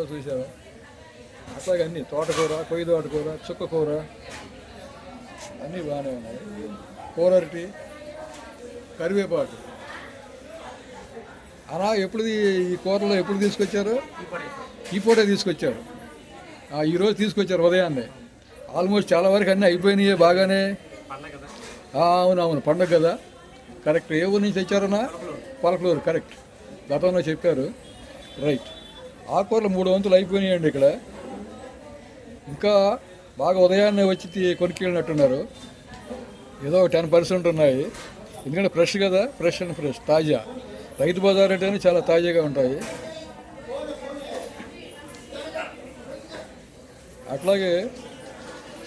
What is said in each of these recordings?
ఉందో చూశాను. అట్లాగే అన్నీ తోటకూర కొయ్యి తోటకూర చుక్కకూర అన్నీ బాగానే ఉన్నాయి. కూరటి కరివేపాకు. అలా ఎప్పుడు ఈ కూరలో ఎప్పుడు తీసుకొచ్చారు? ఈ పూటే తీసుకొచ్చారు. ఈరోజు తీసుకొచ్చారు ఉదయాన్నే. ఆల్మోస్ట్ చాలా వరకు అన్నీ అయిపోయినాయి బాగానే. అవునవును పండగ కదా. కరెక్ట్ ఏ ఊరు నుంచి తెచ్చారన్నా? పలకలూరు. కరెక్ట్ గతంలో చెప్పారు. రైట్ ఆకుకూరలు మూడు వంతులు అయిపోయినాయండి ఇక్కడ. ఇంకా బాగా ఉదయాన్నే వచ్చి కొనుక్కెళ్ళినట్టున్నారు. ఏదో టెన్ పర్సెంట్ ఉన్నాయి. ఎందుకంటే ఫ్రెష్ కదా ఫ్రెష్ అండ్ ఫ్రెష్ తాజా. రైతు బజార్ అంటేనే చాలా తాజాగా ఉంటాయి. అట్లాగే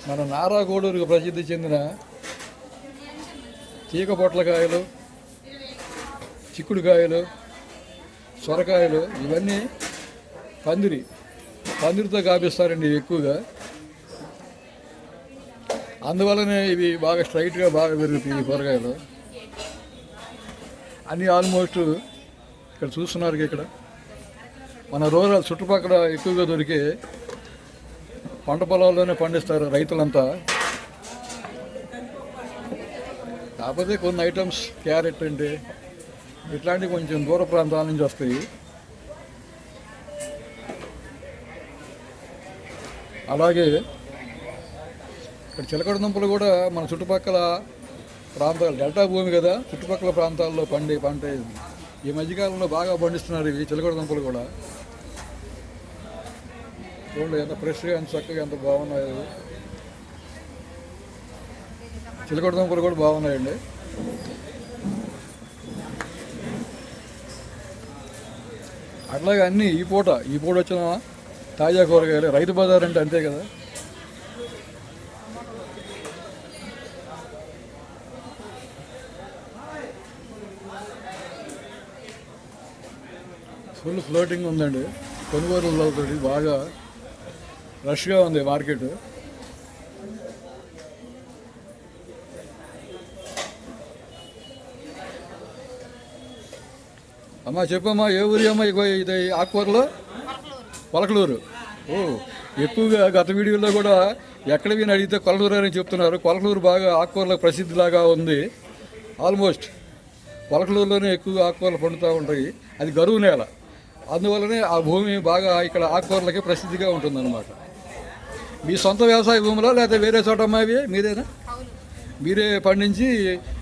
మన నారాగూడూరుకు ప్రసిద్ధి చెందిన తీగ పొట్లకాయలు చిక్కుడుకాయలు సొరకాయలు ఇవన్నీ పందిరి. పందిరితో కాపిస్తారండి ఎక్కువగా. అందువలనే ఇవి బాగా స్ట్రైట్గా బాగా పెరుగుతాయి ఈ కూరగాయలు. అన్నీ ఆల్మోస్ట్ ఇక్కడ చూస్తున్నారు ఇక్కడ. మన రూరల్ చుట్టుపక్కల ఎక్కువగా దొరికే పంట పొలాల్లోనే పండిస్తారు రైతులంతా. కాకపోతే కొన్ని ఐటమ్స్ క్యారెట్ అంటే ఇట్లాంటివి కొంచెం దూర ప్రాంతాల నుంచి వస్తాయి. అలాగే ఇక్కడ చిలకడ దుంపలు కూడా మన చుట్టుపక్కల ప్రాంతాలు డెల్టా భూమి కదా చుట్టుపక్కల ప్రాంతాల్లో పండే పంట ఈ మధ్యకాలంలో బాగా పండిస్తున్నారు ఇవి చిలకడ దుంపలు కూడా. చూడండి ఎంత ఫ్రెష్గా ఎంత చక్కగా ఎంత బాగున్నాయి చిలకడ దుంపలు కూడా బాగున్నాయండి. అట్లాగే అన్నీ ఈ పూట ఈ పూట వచ్చిన తాజా కూరగాయలు రైతు బజార్ అంటే అంతే కదా? ఫుల్ ఫ్లోటింగ్ ఉందండి. కొనుగోలుతో బాగా రష్గా ఉంది మార్కెట్. అమ్మా చెప్పమ్మా ఏ ఊరి అమ్మా ఇది ఆకుకూరలో? కొలకలూరు. ఓ ఎక్కువగా గత వీడియోలో కూడా ఎక్కడ విని అడిగితే కొలకలూరు అని చెప్తున్నారు. కొలకలూరు బాగా ఆకుకూరలకు ప్రసిద్ధిలాగా ఉంది. ఆల్మోస్ట్ కొలకలూరులోనే ఎక్కువ ఆకుకూరలు పండుతూ ఉంటాయి. అది గరువు నేల. అందువల్లనే ఆ భూమి బాగా ఇక్కడ ఆకుకూరలకి ప్రసిద్ధిగా ఉంటుందన్నమాట. మీ సొంత వ్యవసాయ భూమిలో లేదా వేరే చోట అమ్మా ఇవి మీరేనా మీరే పండించి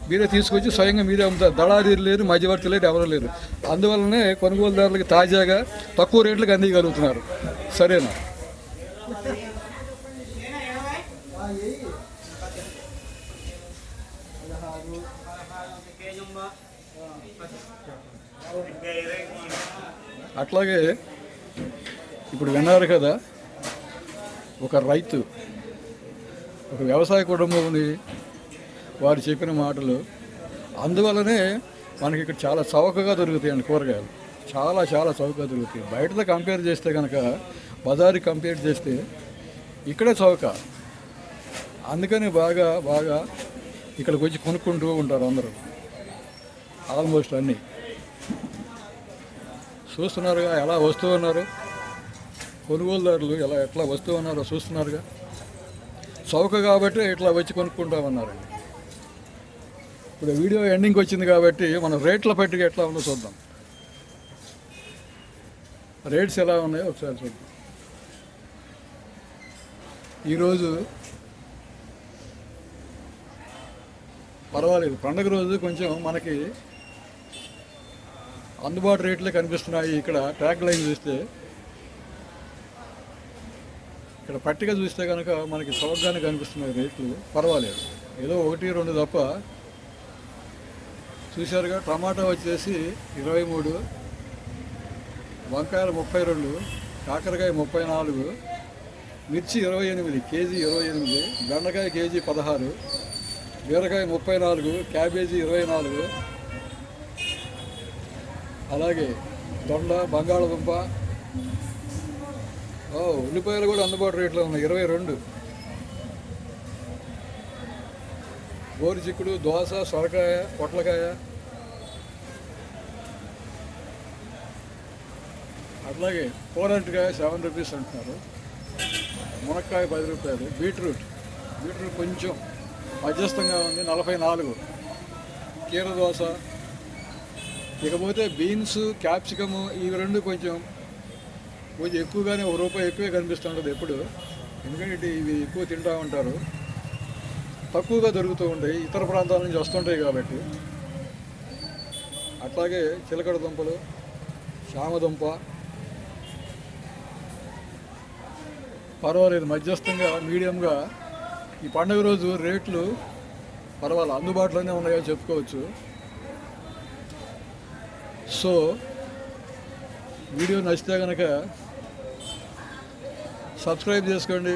మీరే తీసుకొచ్చి స్వయంగా మీరే అమ్ముతారు దళారీలు లేరు మధ్యవర్తి లేరు ఎవరు లేరు. అందువల్లనే కొనుగోలుదారులకి తాజాగా తక్కువ రేట్లకు అందించగలుగుతున్నారు సరేనా? అట్లాగే ఇప్పుడు విన్నారు కదా ఒక రైతు ఒక వ్యవసాయ కుటుంబం ఉంది వారు చెప్పిన మాటలు అందువల్లనే మనకి ఇక్కడ చాలా చౌకగా దొరుకుతాయండి కూరగాయలు. చాలా చాలా చౌకగా దొరుకుతాయి. బయటతో కంపేర్ చేస్తే కనుక బజారు కంపేర్ చేస్తే ఇక్కడే చౌక. అందుకని బాగా బాగా ఇక్కడికి వచ్చి కొనుక్కుంటూ ఉంటారు అందరూ. ఆల్మోస్ట్ అన్నీ. చూస్తున్నారుగా ఎలా వస్తూ ఉన్నారు? కొనుగోలుదారులు ఎలా ఎట్లా వస్తూ ఉన్నారో చూస్తున్నారుగా? చౌక కాబట్టి ఇట్లా వచ్చి కొనుక్కుంటామన్నారండి ఇప్పుడు వీడియో ఎండింగ్ వచ్చింది కాబట్టి మనం రేట్ల పట్టిక ఎట్లా ఉందో చూద్దాం. రేట్స్ ఎలా ఉన్నాయో ఒకసారి చూద్దాం. ఈరోజు పర్వాలేదు. పండగ రోజు కొంచెం మనకి అందుబాటు రేట్లే కనిపిస్తున్నాయి. ఇక్కడ ట్యాగ్ లైన్ చూస్తే ఇక్కడ పట్టిక చూస్తే కనుక మనకి చౌకగానే కనిపిస్తున్నాయి రేట్లు. పర్వాలేదు. ఏదో ఒకటి రెండు తప్ప చూశారుగా టమాటా వచ్చేసి ఇరవై మూడు వంకాయలు ముప్పై రెండు కాకరకాయ ముప్పై నాలుగు మిర్చి ఇరవై ఎనిమిది కేజీ ఇరవై ఎనిమిది బెండకాయ కేజీ పదహారు బీరకాయ ముప్పై నాలుగు క్యాబేజీ ఇరవై నాలుగు అలాగే దొండ బంగాళదుంప. ఓ ఉల్లిపాయలు కూడా అందుబాటు రేట్లో ఉన్నాయి ఇరవై రెండు. గోరు చిక్కుడు సొరకాయ పొట్లకాయ. అట్లాగే ఫోర్ హండ్రెడ్కాయ సెవెన్ రూపీస్ అంటున్నారు. మునక్కాయ పది రూపాయలు. బీట్రూట్. బీట్రూట్ కొంచెం మధ్యస్థంగా ఉంది నలభై నాలుగు. కీర దోశ ఇకపోతే బీన్స్ క్యాప్సికము ఇవి రెండు కొంచెం కొంచెం ఎక్కువగానే ఒక రూపాయి ఎక్కువే కనిపిస్తుంటుంది ఎప్పుడు. ఎందుకంటే ఇవి ఎక్కువ తింటూ ఉంటారు. తక్కువగా దొరుకుతూ ఉంటాయి ఇతర ప్రాంతాల నుంచి వస్తుంటాయి కాబట్టి. అట్లాగే చిలకడ దుంపలు చామదుంప పర్వాలేదు మధ్యస్థంగా మీడియంగా ఈ పండుగ రోజు రేట్లు పర్వాలేదు అందుబాటులోనే ఉన్నాయో చెప్పుకోవచ్చు. సో వీడియో నచ్చితే కనుక సబ్స్క్రైబ్ చేసుకోండి.